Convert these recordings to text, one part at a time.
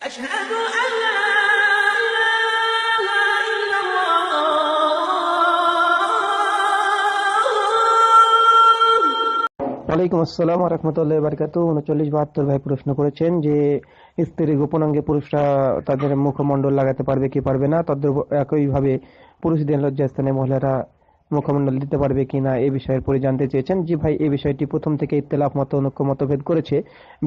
أشهد أن لا إله إلا الله ওয়ালাইকুম আসসালাম রহমতুল্লাহ বারকাত উনচল্লিশ বাহাত্তর ভাই প্রশ্ন করেছেন যে স্ত্রীর গোপনাঙ্গে পুরুষরা তাদের মুখমণ্ডল লাগাতে পারবে কি পারবে না তাদের একইভাবে পুরুষদের লজ্জাস্থানে মহিলারা মুখমণ্ডল দিতে পারবে কিনা এ বিষয়ের পরে জানতে চেয়েছেন। জি ভাই, এ বিষয়টি প্রথম থেকে ইত্তেলাফ মত অনুক্ষ মতভেদ করেছে।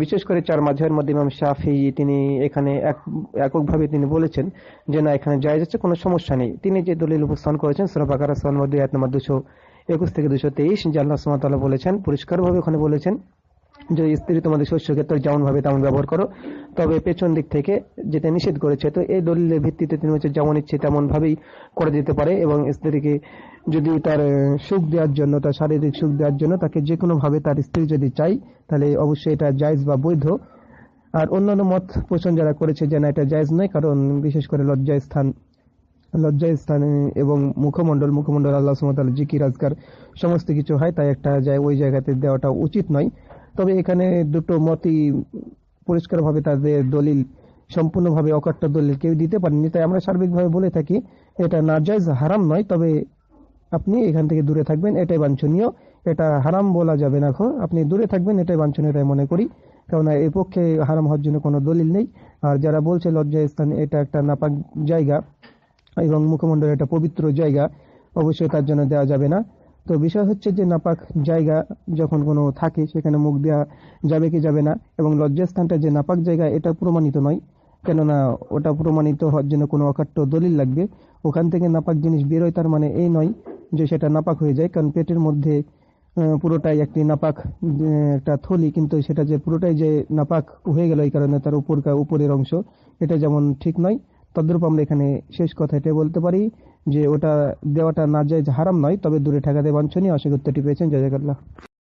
বিশেষ করে চার মাঝহের মধ্যে ইমাম শাফি, তিনি এখানে এক, এককভাবে তিনি বলেছেন যে, না, এখানে যায় যাচ্ছে কোনো সমস্যা নেই। তিনি যে দলিল উপস্থান করেছেন, সুরা বাকারা সোয়ান মধ্যে এক নম্বর দুশো একুশ থেকে দুশো তেইশ জাল্লাহ সুমাতালা বলেছেন, পরিষ্কারভাবে ওখানে বলেছেন যে স্ত্রী তোমাদের শস্য ক্ষেত্রে যেমন ভাবে তেমন ব্যবহার করো, তবে পেছন দিক থেকে যেটা নিষেধ করেছে, তো এই দলিলের ভিত্তিতে তিনি হচ্ছে যেমন ইচ্ছে তেমন ভাবেই করে দিতে পারে এবং স্ত্রীকে যদি তার সুখ দেওয়ার জন্য, তার শারীরিক সুখ দেওয়ার জন্য তাকে যে কোনো ভাবে তার স্ত্রী যদি চাই তাহলে অবশ্যই এটা জায়জ বা বৈধ। আর অন্যান্য মত পোষণ যারা করেছে যে না, এটা জায়জ নয়, কারণ বিশেষ করে লজ্জা স্থান লজ্জা স্থানে এবং মুখমণ্ডল মুখমণ্ডল আল্লাহ সুমতাল জিকির, আজকার সমস্ত কিছু হয়, তাই একটা যায় ওই জায়গাতে দেওয়াটা উচিত নয়। তবে এখানে দুটো মতই পরিষ্কারভাবে তাদের দলিল, সম্পূর্ণভাবে অকাট্য দলিল কেউ দিতে পারেনি তাই আমরা সার্বিকভাবে বলে থাকি, এটা নাজাইজ হারাম নয়, তবে আপনি এখান থেকে দূরে থাকবেন, এটাই বাঞ্ছনীয়। এটা হারাম বলা যাবে না এখন আপনি দূরে থাকবেন, এটাই বাঞ্ছনীয়, এটাই মনে করি। কেননা এর পক্ষে হারাম হওয়ার জন্য কোনো দলিল নেই। আর যারা বলছে লজ্জা স্থান, এটা একটা নাপাক জায়গা এবং মুখমণ্ডল একটা পবিত্র জায়গা, অবশ্যই তার জন্য দেওয়া যাবে না। তো বিষয় হচ্ছে যে নাপাক জায়গা যখন কোনো থাকে, সেখানে মুখ দেওয়া যাবে কি যাবে না, এবং লজ্জাস্থানটা যে নাপাক জায়গা, এটা প্রমাণিত নয়। কেননা ওটা প্রমাণিত হওয়ার জন্য কোনো অকাট্য দলিল লাগবে। ওখান থেকে নাপাক জিনিস বেরোয় তার মানে এই নয় যে সেটা নাপাক হয়ে যায়। কারণ পেটের মধ্যে পুরোটাই একটি নাপাক একটা থলি, কিন্তু সেটা যে পুরোটাই যে নাপাক হয়ে গেল এই কারণে তার উপর উপরের অংশ, এটা যেমন ঠিক নয়। তদ্রূপ আমরা এখানে শেষ কথা এটা বলতে পারি। যে ওটা দেওয়াটা না যায় হারাম নয় তবে দূরে ঠেকাতে বাঞ্ছনীয়। আশা পেয়েছেন। জাজাকাল্লাহ